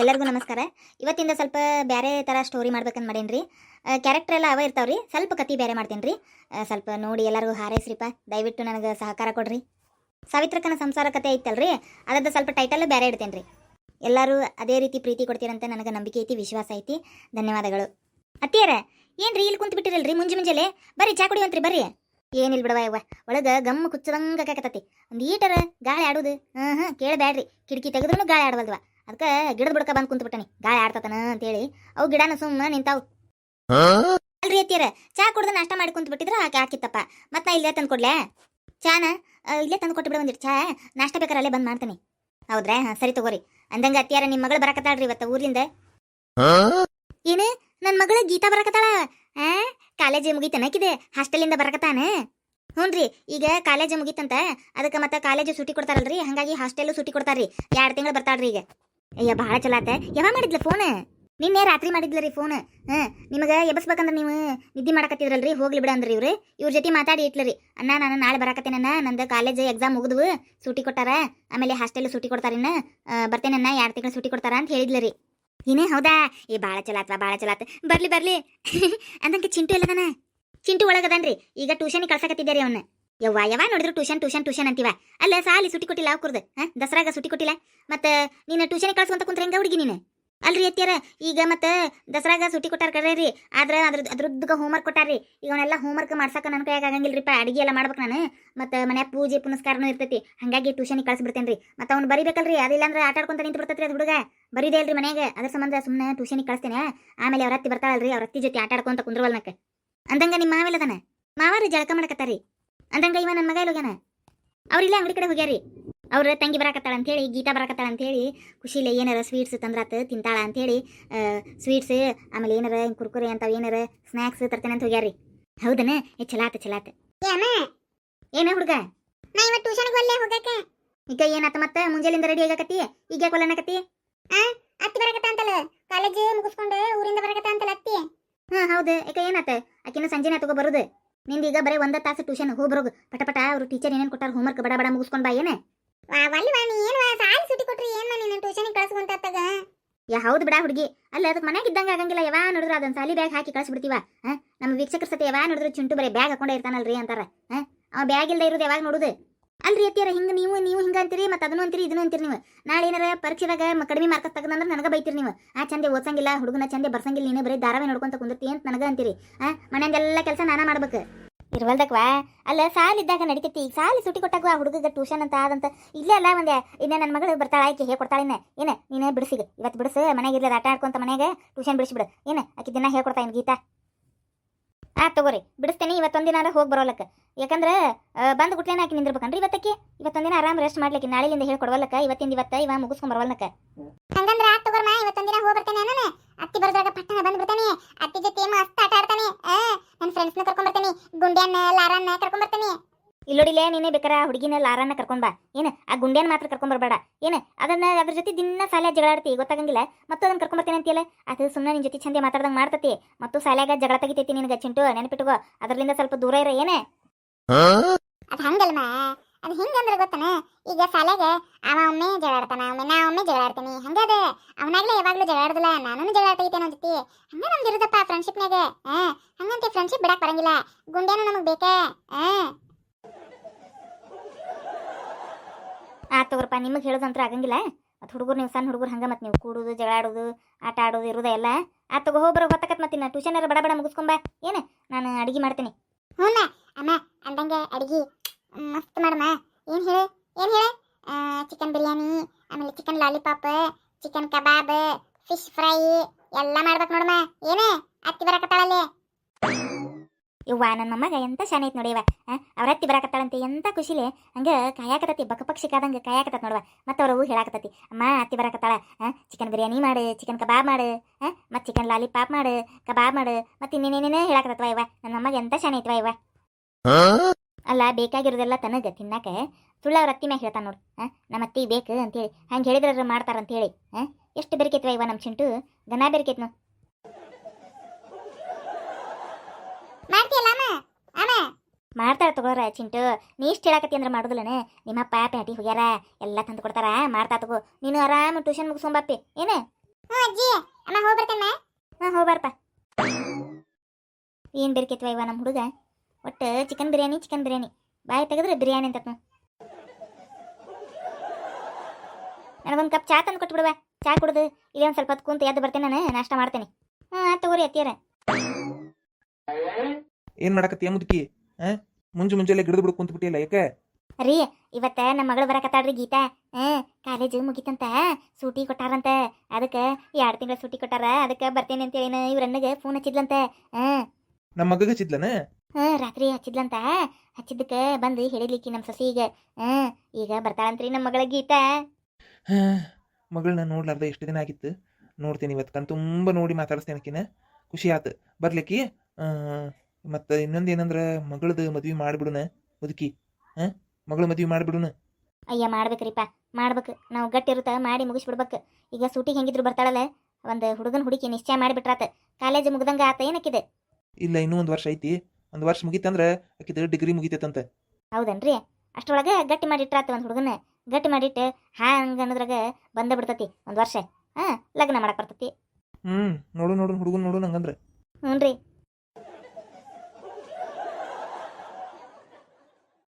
ಎಲ್ಲರಿಗೂ ನಮಸ್ಕಾರ. ಇವತ್ತಿಂದ ಸ್ವಲ್ಪ ಬೇರೆ ಥರ ಸ್ಟೋರಿ ಮಾಡ್ಬೇಕಂತ ಮಾಡೀನಿ ರೀ ಕ್ಯಾರೆಕ್ಟರ್ ಎಲ್ಲ ಅವ ಇರ್ತಾವ್ರಿ. ಸ್ವಲ್ಪ ಕತಿ ಬೇರೆ ಮಾಡ್ತೀನಿ ರೀ ಸ್ವಲ್ಪ ನೋಡಿ ಎಲ್ಲರಿಗೂ ಹಾರೈಸ್ರಿಪ್ಪ. ದಯವಿಟ್ಟು ನನಗೆ ಸಹಕಾರ ಕೊಡ್ರಿ. ಸಾವಿತ್ರಕನ ಸಂಸಾರ ಕತೆ ಐತಲ್ರಿ. ಅದದ್ದು ಸ್ವಲ್ಪ ಟೈಟಲ್ ಬೇರೆ ಇಡ್ತೇನೆ ರೀ ಎಲ್ಲರೂ ಅದೇ ರೀತಿ ಪ್ರೀತಿ ಕೊಡ್ತೀರಂತ ನನಗೆ ನಂಬಿಕೆ ಐತಿ, ವಿಶ್ವಾಸ ಐತಿ. ಧನ್ಯವಾದಗಳು. ಅತ್ತಿಯರ ಏನು ರೀ ಇಲ್ಲಿ ಕುಂತು ಬಿಟ್ಟಿರಲ್ರಿ ಮುಂಜಿ ಮುಂಜಾನೆ ಬರ್ರಿ, ಚಾ ಕುಡಿಯಂತ್ರಿ ಬರ್ರಿ. ಏನಿಲ್ಲ ಬಿಡವ ಯವ್ವ. ಒಳಗೆ ಗಮ್ಮ ಕುಚ್ಚದಂಗ ಕಾಕತತಿ ಒಂದು ಈಟರ ಗಾಳಿ ಆಡೋದು. ಹಾಂ ಹಾಂ ಕೇಳಬೇಡ್ರಿ ಕಿಟಕಿ ತೆಗೆದ್ರೂ ಗಾಳಿ ಆಡವಲ್ವ ಅದಕ್ಕೆ ಗಿಡದ ಬುಡಕ ಬಂದು ಕುಂತ್ಬಿಟ್ಟನಿ. ಗಾಳಿ ಆಡ್ತತನ ಅಂತೇಳಿ. ಅವು ಗಿಡನ ಸುಮ್ಮ ನಿಂತಾವು. ಅಲ್ರಿ ಅತ್ತಿಯರ ಚಾ ಕುಡ್ದು ನಾಷ್ಟ ಮಾಡಿ ಕುಂತ್ಬಿಟ್ಟಿದ್ರ ಬಿಟ್ಟಿದ್ರ ಆಕೆ ಹಾಕಿತ್ತಪ್ಪ ಮತ್ತೆ ನಾ ಇಲ್ಲೇ ತಂದು ಕೊಡ್ಲೆ? ಚಾನ? ಇಲ್ಲೇ ತಂದು ಕೊಟ್ಟು ಬಿಡ ಒಂದಿಟ್ಟು ಚಾ. ನಾಷ್ಟ ಬೇಕಾರೆ ಅಲ್ಲೇ ಬಂದು ಮಾಡ್ತೀನಿ. ಹೌದ್ರಾ? ಹಾಂ ಸರಿ ತಗೋರಿ. ಅಂದಂಗ ಅತ್ತಿಯಾರ ನಿಮ್ಮ ಮಗಳು ಬರಕತ್ತಾಳ್ರಿ ಇವತ್ತು ಊರಿಂದ ಏನು? ನನ್ನ ಮಗಳು ಗೀತಾ ಬರಕತ್ತಾಳ? ಆ ಕಾಲೇಜ್ ಮುಗೀತನಕಿದೆ ಹಾಸ್ಟೆಲಿಂದ ಬರಕತ್ತಾನ. ಹ್ಞೂನ್ರಿ ಈಗ ಕಾಲೇಜ್ ಮುಗೀತಂತ. ಅದಕ್ಕೆ ಮತ್ತೆ ಕಾಲೇಜ್ ಸೂಟಿ ಕೊಡ್ತಾರಲ್ರಿ. ಹಾಗಾಗಿ ಹಾಸ್ಟೆಲ್ ಸೂಟಿ ಕೊಡ್ತಾರ್ರಿ. ಎರಡು ತಿಂಗಳು ಬರ್ತಾಳ್ರಿ ಈಗ. ಅಯ್ಯ, ಭಾಳ ಚಲೋ ಆತ. ಯಾವಾಗ ಮಾಡಿದ್ಲ ಫೋನ್ ನಿನ್ನೆ ರಾತ್ರಿ ಮಾಡಿದ್ಲ ರೀ ಫೋನ್ ಹಾಂ, ನಿಮಗೆ ಎಬ್ಬಸ್ಬೇಕಂದ್ರೆ ನೀವು ನಿದ್ದೆ ಮಾಡಕತ್ತಿದ್ರಲ್ರಿ? ಹೋಗ್ಲಿ ಬಿಡ ಅಂದ್ರಿ ಇವ್ರಿ. ಇವ್ರ ಜೊತೆ ಮಾತಾಡಿ ಇಟ್ಲರಿ ಅಣ್ಣ, ನಾನು ನಾಳೆ ಬರಾಕತ್ತೇನಣ್ಣ ನಂದು ಕಾಲೇಜ್ ಎಕ್ಸಾಮ್ ಮುಗಿದ್ವು. ಸೂಟಿ ಕೊಟ್ಟಾರ. ಆಮೇಲೆ ಹಾಸ್ಟೆಲ್ ಸೂಟಿ ಕೊಡ್ತಾರಿನ್ನ ಬರ್ತೇನೆ ಬರ್ತೇನಣ್ಣ ಎರಡು ತಿಂಗಳು ಸೂಟಿ ಕೊಡ್ತಾರ ಅಂತ ಹೇಳಿದ್ಲರಿ ಏನೇ ಹೌದಾ? ಏ, ಭಾಳ ಚಲೋ ಆತ್ವಾ ಭಾಳ ಚಲೋ ಆತ. ಬರ್ಲಿ ಬರ್ಲಿ. ಅಂದಂಗೆ ಚಿಂಟು ಎಲ್ಲದನ? ಚಿಂಟು ಒಳಗದನ್ರಿ. ಈಗ ಟ್ಯೂಷನ್ ಕಳ್ಸಕತ್ತಿದ್ದಾರೆ ಅವನ್ನ ಯವ್ವ ಯಾವ ನೋಡಿದ್ರು ಟ್ಯೂಷನ್ ಟ್ಯೂಷನ್ ಟ್ಯೂಷನ್ ಅಂತೀವ? ಅಲ್ಲ ಸಾಲಿ ಸುಟಿ ಕೊಟ್ಟಿಲ್ಲ ಅವ್ಕುರ್ದು ದಸರಾಗ ಸುಟಿ ಕೊಟ್ಟಿಲ್ಲ? ಮತ್ತೆ ನೀನು ಟ್ಯೂಷನ್ ಕಳ್ಸ್ಕೊಂತ ಕುಂತ್ರ ಹೆಂಗ ಹುಡುಗಿ ನೀನು? ಅಲ್ರಿ ಅತ್ತಿಯರ, ಈಗ ಮತ್ತೆ ದಸರಾಗ ಸುಟಿ ಕೊಟ್ಟಾರ ಕರ್ರಿ ಆದ್ರೆ ಅದ್ರ ಅದ್ರದ್ದು ಹೋಮ್ವರ್ಕ್ ಕೊಟ್ಟಾರ್ರಿ ಈಗ ಅವನ್ನೆಲ್ಲ ಹೋಮ್ವರ್ಕ್ ಮಾಡ್ಸಕ ನನ್ನ ಕೈಯಾಗ ಆಗಂಗಿಲ್ರಿಪ್ಪ, ಅಡಿಗೆ ಎಲ್ಲ ಮಾಡ್ಬೇಕು ನಾನು. ಮತ್ತೆ ಮನೆ ಪೂಜೆ, ಪುನಸ್ಕಾರನೂ ಇರ್ತೈತಿ, ಹಂಗಾಗಿ ಟ್ಯೂಷನ್ ಕಳ್ಸಿಬಿಡ್ತೇನ್ರಿ ಮತ್ತೆ ಅವ್ನು ಬರಿಬೇಕಲ್ರಿ ಅದಿಲ್ಲ ಅಂದ್ರೆ ಆಟ ಆಡ್ಕೊಂತ ನಿಂತು ಬಿಡ್ತೈತ್ರಿ ಅದು ಹುಡುಗ. ಬರೀದೇ ಅಲ್ರಿ ಮನೆಗೆ ಅದ್ರ ಸಂಬಂಧ ಸುಮ್ಮನೆ ಟ್ಯೂಷನಿಗೆ ಕಳಿಸ್ತೇನೆ. ಆಮೇಲೆ ಅವ್ರ ಅತ್ತಿ ಬರ್ತಾಳಲ್ರಿ, ಅವ್ರ ಅತ್ತಿ ಜೊತೆ ಆಟ ಆಡ್ಕೊಂತ ಕುಂದ್ರವಲ್ನಕ್ಕೆ ಅಂದಂಗ ನಿಮ್ಮ ಮಾವೆಲ್ಲದನ ಮಾವಾರಿ ಜಳಕ ಮಾಡಕತ್ತಾರಿ. ಅಂದಂಗ ಇವ ನನ್ನ ಮಗ ಹೋಗ್ಯಾನ? ಅವ್ರಿಲ್ಲ ಅಂಗಡಿ ಕಡೆ ಹೋಗ್ಯಾರಿ ಅವ್ರ ತಂಗಿ ಬರಾಕತ್ತಾಳ ಅಂತೇಳಿ ಗೀತಾ ಬರಾಕತ್ತಾಳ ಅಂತೇಳಿ ಖುಷಿಲೆ ಏನಾರ ಸ್ವೀಟ್ಸ್ ತಂದ್ರಾತ ತಿಂತಾಳ ಅಂತೇಳಿ ಸ್ವೀಟ್ಸ್ ಆಮೇಲೆ ಏನಾರ ಕುರ್ಕುರೆ ಅಂತಾವ ಏನಾರ ಸ್ನ್ಯಾಕ್ಸ್ ತರ್ತೇನೆ ಅಂತ ಹೋಗ್ಯಾರಿ ಹೌದನ? ಏ ಚಲಾತ ಚಲಾತ ಏನ ಹುಡುಗ? ನಾ ಇವತ್ತು ಟ್ಯೂಷನ್ಗೆ ಒಲ್ಲೆ ಹೋಗಕ. ಈಗ ಏನಾತ ಮತ್ತೆ? ಮುಂಜಾಲಿಂದ ರೆಡಿ ಆಗಕತ್ತಿ? ಈಗ ಯಾಕೆ ಆ ಅತ್ತಿ ಬರಕತ್ತ ಅಂತಲ್ಲ? ಕಾಲೇಜ್ ಮುಗಿಸ್ಕೊಂಡು ಊರಿಂದ ಬರಕತ್ತ ಅಂತಲ್ಲ ಅತ್ತಿ? ಹಾ ಹೌದು. ಈಗ ಏನಾತ? ಆಕಿನ ಸಂಜೆನ ತಗೋ ಬರುದು? ನಿಂದ ಈಗ ಬರೀ ಒಂದ ತಾಸು ಟ್ಯೂಷನ್ ಹೋಗ್ಬರೋಗು. ಪಟ ಪಟ ಅವ್ರು ಟೀಚರ್ ಏನೇನ್ ಕೊಟ್ಟಾರ ಹೋಮ್ವರ್ಕ್ ಬಡ ಬಡ ಮುಗಿಸ್ಕೊಂಡ್ ಬಾ ಏನ? ಯಾ ಹೌದು ಬಿಡ ಹುಡುಗಿ. ಅಲ್ಲ ಅದಕ್ಕೆ ಮನೆಗೆ ಇದ್ದಂಗ ಆಗಂಗಿಲ್ಲ. ಯಾವ ನೋಡಿದ್ರು ಅದನ್ನ ಸಾಲಿ ಬ್ಯಾಗ್ ಹಾಕಿ ಕಳಿಸ್ಬಿಡ್ತೀವ? ನಮ್ಮ ವೀಕ್ಷಕರ ಸತಿ ಯಾವ ನೋಡಿದ್ರು ಚುಂಟು ಬರೀ ಬ್ಯಾಗ್ ಹಾಕೊಂಡೇ ಇರ್ತಾನಲ್ರಿ ಅಂತಾರ. ಅವ ಬ್ಯಾಗ್ ಇಲ್ದೇ ಇರೋದು ಯಾವಾಗ ನೋಡುದು? ಅಲ್ರಿ ಅತ್ತಿಯಾರ, ಹಿಂಗ ನೀವು ನೀವು ಹಿಂಗ ಅಂತೀರಿ, ಮತ್ತೆ ಅದನ್ನು ಅಂತೀರಿ, ಇದನ್ನು ಅಂತೀರಿ ನೀವು. ನಾಳೆ ಏನಾರ ಪರೀಕ್ಷೆದಾಗ ಕಡಿಮೆ ಮಾರ್ಕ್ ತೆಗೆದಂದ್ರೆ ನನಗೆ ಬೈತೀರಿ ನೀವು. ಆ ಚಂದೆ ಓದ್ಸಂಗಿಲ್ಲ, ಹುಡುಗನ ಚಂದೆ ಬರ್ಸಂಗಿಲ್ಲ, ನೀನು ಬರೀ ಧಾರಾವಾಹಿ ನೋಡ್ಕೊಂತ ಕುಂದಿರ್ತಿ ಅಂತ ನನಗೆ ಅಂತೀರಿ. ಆ, ಮನೆಯಂದೆಲ್ಲ ಕೆಲಸ ನಾನ ಮಾಡ್ಬೇಕು. ಇರ್ವಲ್ದಕ್ವಾ? ಅಲ್ಲ, ಸಾಲ ಇದ್ದಾಗ ಈಗ ಸಾಲಿ ಸುಟಿ ಕೊಟ್ಟಾಗ ಆ ಹುಡುಗಗೆ ಟ್ಯೂಷನ್ ಅಂತ ಆದಂತ ಇಲ್ಲೇ ಅಲ್ಲ ಒಂದೇ, ಇನ್ನ ನನ್ನ ಮಗಳು ಬರ್ತಾಳ ಆಯ್ಕೆ ಹೇಳ್ಕೊಡ್ತಾಳೆ ಇನ್ನೇ. ಏನೇ, ನೀನೇ ಬಿಡಿಸಿಗ. ಇವತ್ತು ಬಿಡಿಸು ಮನೆಗೆ ಇರ್ಲಿ, ಆಟ ಆಡ್ಕೊಂತ ಮನೆಗೆ ಟ್ಯೂಷನ್ ಬಿಡಿಸ್ಬಿಡು ಏನು, ಆಕಿ ದಿನ ಹೇಳ್ಕೊಡ್ತಾ ಇನ್ ಗೀತಾ? ಆ, ತಗೋರಿ. ಬಿಡಿಸ್ತೇನೆ ಇವತ್ತೊಂದಿನ ಹೋಗಿ ಬರೋಲಕ್ಕ. ಯಾಕಂದ್ರೆ ಬಂದು ಗುಟ್ಲೇನ ಹಾಕಿ ನಿಂದಿರ್ಬೇಕನ್ರಿ ಇವತ್ತಕ್ಕೆ. ಇವತ್ತೊಂದಿನ ಆರಾಮ್ ರೆಸ್ಟ್ ಮಾಡ್ಲಿಕ್ಕೆ ಹೇಳಿ ಹೇಳ್ಕೊಡ್ವಲ್ಲಕ್ಕ. ಇವತ್ತಿಂದ ಇವತ್ತ ಇವ ಮುಗಿಸ್ಕೊಂಡ್ ಬರವಲ್ನಕ್ಕ. ಹಂಗಂದ್ರ, ಆ, ತಗೋರ್ಮ, ಇವತ್ತೊಂದಿನ ಹೋಗಿ ಬರ್ತೇನೆ ನಾನು ಅತ್ತಿ ಬರ್ದಾಗ ಪಟ್ಟಣ ಬಂದು ಬಿಡ್ತಾನೆ. ಅತ್ತಿ ಜೊತೆ ಮಸ್ತ್ ಆಟ ಆಡ್ತಾನೆ. ನನ್ನ ಫ್ರೆಂಡ್ಸ್ನ ಕರ್ಕೊಂಡ್ ಬರ್ತಾನೆ. ಗುಂಡ್ಯಾನ್ನ ಲಾರನ್ನ ಕರ್ಕೊಂಡ್ ಬರ್ತಾನೆ. ಇಲ್ಲೋಡಿಲೆ ನೀನೇ ಬೇಕಾರ ಹುಡುಗಿನ ಲಾರನ್ನ ಕರ್ಕೊಂಡ್ ಬಾ ಏನು ಆ ಗುಂಡ್ಯಾನ ಮಾತ್ರ ಕರ್ಕೊಂಡ್ ಬರಬೇಡ. ಏನು ಅದನ್ನ ಅದ್ರ ಜೊತೆ ದಿನ ಸಾಲ ಜಗಳಾಡ್ತಿ ಗೊತ್ತಾಗಂಗಿಲ್ಲ. ಮತ್ತೆ ಅದನ್ನ ಕರ್ಕೊಂಬರ್ತೀನಿ ಅಂತೀಯಲ್ಲ? ಅದು ಸುಮ್ಮನೆ ನಿನ್ ಜೊತೆ ಚಂದ ಮಾತಾಡ್ದಂಗೆ ಮಾಡ್ತತಿ. ಮತ್ತು ಸಾಲ್ಯಾಗ ಜಗಳ ತೆಗಿತೈತಿ ನಿನಗೆ ಚಿಂಟು ನೆನಪಿಟ್ಕೋ. ಅದರಿಂದ ಸ್ವಲ್ಪ ದೂರ ಇರ ಏನೇ? ಅದು ಹಂಗಲ್ಮ. ಅದು ಹಿಂಗಂದ್ರೆ ಗೊತ್ತನ? ಈಗ ಸಾಲೆಗೆ ಅವ ಒಮ್ಮೆ ಜಗಳಾಡ್ತಾನ ಒಮ್ಮೆ ನಾ ಒಮ್ಮೆ ಜಗಳ ಆಡ್ತೀನಿ. ಹಂಗದ ಅವನಾಗ್ಲೇ ಯಾವಾಗ್ಲೂ ಜಗಳ ಆಡುದಿಲ್ಲ ನಾನು ಜಗಳ ಆಡ್ತೈತೆ ಅನ್ನೋ ಜೊತೆ. ಹಂಗ ನಮ್ದು ಇರುದಪ್ಪ ಫ್ರೆಂಡ್ಶಿಪ್ನಾಗ ಆ ಹಂಗಂತೆ ಫ್ರೆಂಡ್ಶಿಪ್ ಬಿಡಕ್ ಬರಂಗಿಲ್ಲ. ಗುಂಡೇನು ನಮಗ್ ಬೇಕೇ? ಆ ಆ ತಗೋರಪ್ಪ, ನಿಮಗೆ ಹೇಳೋದಂತ್ರ ಆಗಂಗಿಲ್ಲ. ಮತ್ತು ಹುಡುಗರು ನೀವು ಸಣ್ಣ ಹುಡುಗರು ಹಂಗ ಮತ್ತು ನೀವು ಕೂಡುದು ಜಗಳ ಆಡೋದು ಆಟ ಆಡೋದು, ಇರೋದ ಎಲ್ಲ. ಆ ತಗೋ ಹೋಗ್ಬರೋ ಹೊತ್ತಕತ್ ಮತ್ತೆ ನಾ ಟ್ಯೂಷನ್ ಬಡ ಬಡ ಮುಗಿಸ್ಕೊಂಬ ಏನು? ನಾನು ಅಡಿಗೆ ಮಾಡ್ತೀನಿ. ಹ್ಞೂ ಅಮ್ಮ, ಅಂದಂಗೆ ಅಡಿಗೆ ಮಸ್ತ್ ಮಾಡಮ್ಮ. ಏನು ಹೇಳಿ? ಏನು ಹೇಳಿ? ಚಿಕನ್ ಬಿರಿಯಾನಿ, ಆಮೇಲೆ chicken lollipop chicken kebab fish fry ಎಲ್ಲ ಮಾಡ್ಬೇಕು ನೋಡಮ್ಮ. ಏನೇ? ಅತ್ತಿ ಬರಕತ್ತಾಳಲ್ಲಿ? ಇವ್ವ ನನ್ನ ಮಗ ಎಂತ ಶಾನೆ ಐತ್ ನೋಡಿವ ಅವ್ರ ಹತ್ತಿ ಬರಾಕತ್ತಾಳಂತೆ ಎಂತ ಖುಷಿಲೆ? ಹಂಗ ಕಾಯಾಕತ್ತತಿ ಬಕ ಪಕ್ಷಿ ಕಾದಂಗ ಕಾಯಾಕತತ್ ನೋಡವ. ಮತ್ತೆ ಅವ್ರವು ಹೇಳಾಕತ್ತತಿ ಅಮ್ಮ ಅತ್ತಿ ಬರಾಕತ್ತಾಳ ಚಿಕನ್ ಬಿರಿಯಾನಿ ಮಾಡು ಚಿಕನ್ ಕಬಾಬ್ ಮಾಡು ಮತ್ತೆ ಚಿಕನ್ ಲಾಲಿಪಾಪ್ ಮಾಡು ಕಬಾಬ್ ಮಾಡು ಮತ್ತೆ ಇನ್ನೇನೇನೇನೇ ಹೇಳಾಕತ್ತವ ಇವ ನನ್ನ ಮಗ ಎಂತ ಶಾನೆ ಐತ್ವ ಇವ ಅಲ್ಲ ಬೇಕಾಗಿರೋದೆಲ್ಲ ತನಗ ತಿನ್ನಾಕ ಸುಳ್ಳ ಅವ್ರ ಅತ್ತಿ ಮ್ಯಾಗ ಹೇಳ್ತಾನ ನೋಡು ನಮ್ಮ ಅತ್ತಿ ಬೇಕು ಅಂತೇಳಿ ಹಂಗೆ ಹೇಳಿದ್ರ ಮಾಡ್ತಾರ ಅಂತೇಳಿ ಆ, ಎಷ್ಟು ಬೆರಕೈತ್ವ ಇವ ನಮ್ಮ ಚಿಂಟು? ಗನ ಬೆರಕೈತ್ ಮಾಡ್ತೀಯಲ್ಲ ಅಮ್ಮ? ಮಾಡ್ತಾರ ತಗೋರ ಚಿಂಟು. ನೀ ಇಷ್ಟು ಹೇಳಕತ್ತಿ ಅಂದ್ರೆ ಮಾಡೋದಿಲ್ಲನೆ. ನಿಮ್ಮಪ್ಪ ಪ್ಯಾಟಿ ಹೋಗ್ಯಾರ ಎಲ್ಲ ತಂದು ಕೊಡ್ತಾರ. ಮಾಡ್ತಾ ತಗೋ. ನೀನು ಆರಾಮ ಟ್ಯೂಷನ್ ಮುಗಿಸ್ಕೊಂಬಪ್ಪಿ ಏನು? ಹ್ಞೂ ಅಜ್ಜಿ. ಅಮ್ಮ ಹೋಗಿ ಬರ್ತೇನೆ. ಹಾಂ ಹೋಗ್ಬಾರಪ್ಪ ಏನು ಬೇರ್ಕೈತ್ವ ಇವ ನಮ್ಮ ಹುಡುಗ? ಒಟ್ಟು ಚಿಕನ್ ಬಿರಿಯಾನಿ ಚಿಕನ್ ಬಿರಿಯಾನಿ. ಬಾಯಿ ತೆಗೆದ್ರೆ ಬಿರಿಯಾನಿ ಅಂತ ನನಗೊಂದು ಕಪ್ ಚಾ ತಂದು ಕೊಟ್ಬಿಡುವ. ಚಾ ಕುಡ್ದು. ಇಲ್ಲಿ ಒಂದು ಸ್ವಲ್ಪ ಹೊತ್ತು ಕುಂತು ಎದ್ದು ಬರ್ತೇನೆ ನಾನು. ನಾಷ್ಟ ಮಾಡ್ತೇನೆ. ಹ್ಞೂ ತಗೋರಿ ಅತ್ತಿಯರ. ಏನ್ ಮಾಡಕತ್ತೀಯ ಮುದುಕಿ? ಆ? ಮುಂಜು ಮುಂಜಾನೆ ಗಿಡದ ಬಿಡು ಕುಂತ್ಬಿಟ್ಟಿಲ್ಲ ಯಾಕೆ? ರೀ ಇವತ್ತ ನಮ್ಮ ಮಗಳು ಬರಕತ್ತಾಳ್ರಿ ಗೀತಾ. ಹ್ಞೂ ಕಾಲೇಜು ಮುಗಿತಂತ ಸೂಟಿ ಕೊಟ್ಟಾರಂತ. ಅದಕ್ಕೆ ಎರಡು ತಿಂಗಳ ಸೂಟಿ ಕೊಟ್ಟಾರ. ಅದಕ್ಕೆ ಬರ್ತೇನೆ ಅಂತ ಇವ್ರ ಅಣ್ಣಗೆ ಫೋನ್ ಹಚ್ಚಿದ್ಲಂತ. ಹ್ಮ್ ನಮ್ಮ ಮಗಗ ಹಚ್ಚಿದ್ಲನ? ಹ್ಞೂ ರಾತ್ರಿ ಹಚ್ಚಿದ್ಲಂತ. ಹಚ್ಚಿದ್ದಕ್ಕೆ ಬಂದು ಹೇಳಿದ್ಲಿಕ್ಕಿ ನಮ್ಮ ಸೊಸಿ ಈಗ ಈಗ ಬರ್ತಾಳಂತ್ರಿ ನಮ್ಮ ಮಗಳ ಗೀತಾ. ಮಗಳನ್ನ ನೋಡ್ಲಾರ್ದ ಎಷ್ಟು ದಿನ ಆಗಿತ್ತು? ನೋಡ್ತೀನಿ ಇವತ್ತು ಕಣ್ ತುಂಬ ನೋಡಿ ಮಾತಾಡಿಸ್ತೇನೆ ಆಕಿನ ಖುಷಿ ಆತು. ಬರ್ಲಿಕ್ಕಿ? ಮತ್ತು ಇನ್ನೊಂದು ಏನಂದ್ರೆ ಮಗಳದು ಮದ್ವೆ ಮಾಡಿಬಿಡುನ ಮುದುಕಿ. ಹಾಂ ಮಗಳ ಮದ್ವೆ ಮಾಡಿಬಿಡುನ. ಅಯ್ಯ ಮಾಡ್ಬೇಕ್ರಿಪ್ಪ. ಮಾಡ್ಬೇಕು. ನಾವು ಗಟ್ಟಿರುತ್ತ ಮಾಡಿ ಮುಗಿಸ್ಬಿಡ್ಬೇಕು. ಈಗ ಸೂಟಿಗೆ ಹೆಂಗಿದ್ರು ಬರ್ತಾಳಲ್ಲ ಒಂದು ಹುಡುಗನ ಹುಡುಕಿ ನಿಶ್ಚಯ ಮಾಡಿಬಿಟ್ರಾತ. ಕಾಲೇಜ್ ಮುಗ್ದಂಗ ಆತ ಏನಕ್ಕಿದೆ? ಇಲ್ಲ ಇನ್ನೂ ಒಂದು ವರ್ಷ ಐತಿ. ಒಂದು ವರ್ಷ ಮುಗೀತಂದ್ರೆ ಆಕಿದ ಡಿಗ್ರಿ ಮುಗಿತೈತಂತ. ಹೌದನ್ರಿ? ಅಷ್ಟರೊಳಗೆ ಗಟ್ಟಿ ಮಾಡಿಟ್ರಾತ ಒಂದು ಹುಡುಗನ. ಗಟ್ಟಿ ಮಾಡಿಟ್ಟು ಹಂಗೆ ಅನ್ನೋದ್ರಾಗ ಬಂದ ಬಿಡ್ತತಿ ಒಂದು ವರ್ಷ. ಹಾಂ ಲಗ್ನ ಮಾಡಕ್ಕೆ ಬರ್ತತಿ. ಹ್ಞೂ ನೋಡು ನೋಡು ಹುಡುಗನ ನೋಡು ನಂಗಂದ್ರೆ. ಹ್ಞೂ ರೀ